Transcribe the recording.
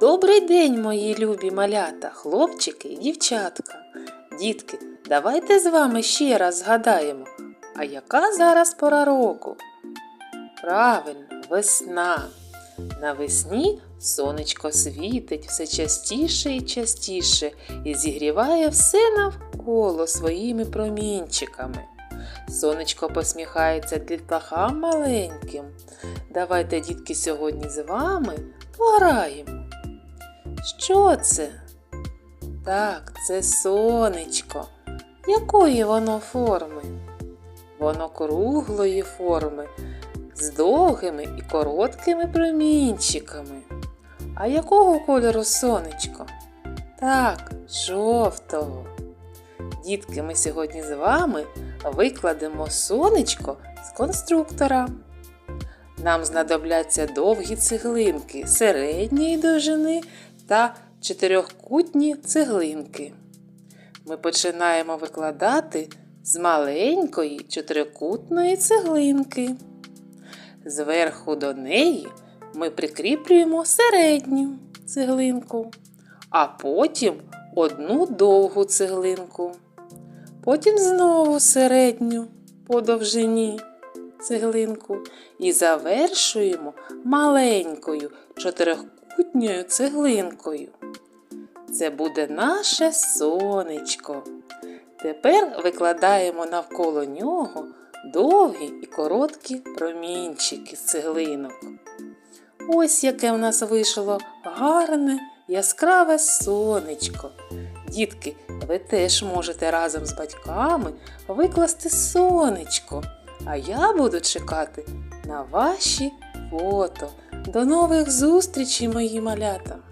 Добрий день, мої любі малята, хлопчики і дівчатка. Дітки, давайте з вами ще раз згадаємо, а яка зараз пора року? Правильно, весна. Навесні сонечко світить все частіше і частіше і зігріває все навколо своїми промінчиками. Сонечко посміхається дітлахам маленьким. Давайте, дітки, сьогодні з вами пограємо. Що це? Так, це сонечко. Якої воно форми? Воно круглої форми, з довгими і короткими промінчиками. А якого кольору сонечко? Так, жовтого. Дітки, ми сьогодні з вами викладемо сонечко з конструктора. Нам знадобляться довгі цеглинки середньої довжини та чотирьохкутні цеглинки. Ми починаємо викладати з маленької чотирикутної цеглинки. Зверху до неї ми прикріплюємо середню цеглинку, а потім одну довгу цеглинку. Потім знову середню по довжині цеглинку і завершуємо маленькою чотирикутньою цеглинкою. Це буде наше сонечко. Тепер викладаємо навколо нього довгі і короткі промінчики з цеглинок. Ось яке в нас вийшло гарне яскраве сонечко. Дітки, ви теж можете разом з батьками викласти сонечко. А я буду чекати на ваші фото. До нових зустрічей, мої малята!